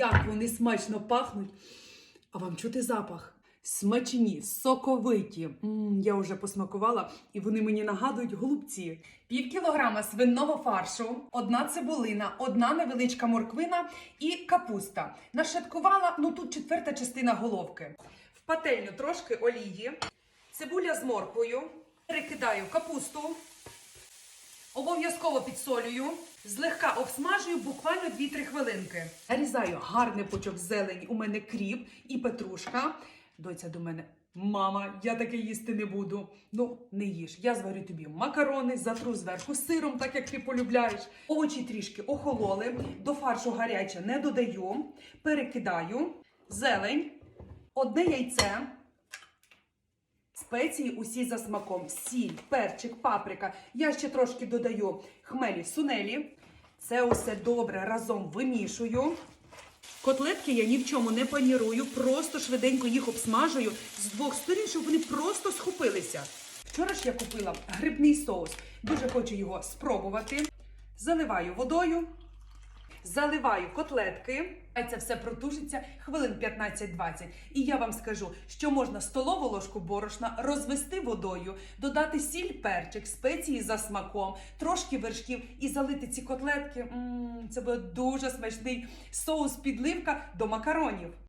як вони смачно пахнуть. А вам чути запах? Смачні, соковиті. м я вже посмакувала, і вони мені нагадують голубці. Пів кілограма свиного фаршу, одна цибулина, одна невеличка морквина і капуста. Нашаткувала, ну тут четверта частина головки. В пательню трошки олії, цибуля з морквою, перекидаю капусту, обов'язково підсолюю, злегка обсмажую буквально 2-3 хвилинки. Нарізаю гарний пучок зелені, у мене кріп і петрушка. Доця до мене. Мама, я таке їсти не буду. Ну, не їж. Я зварю тобі макарони, затру зверху сиром, так як ти полюбляєш. Овочі трішки охололи, до фаршу гаряче не додаю, перекидаю, зелень, одне яйце. Спеції усі за смаком: сіль, перчик, паприка. Я ще трошки додаю хмелі сунелі. Це усе добре разом вимішую. Котлетки я ні в чому не панірую, просто швиденько їх обсмажую з двох сторін, щоб вони просто схопилися. Вчора ж я купила грибний соус. Дуже хочу його спробувати. Заливаю водою, заливаю котлетки. а це все протушиться хвилин 15-20. І я вам скажу, що можна столову ложку борошна розвести водою, додати сіль, перчик, спеції за смаком, трошки вершків і залити ці котлетки. М, це буде дуже смачний соус підливка до макаронів.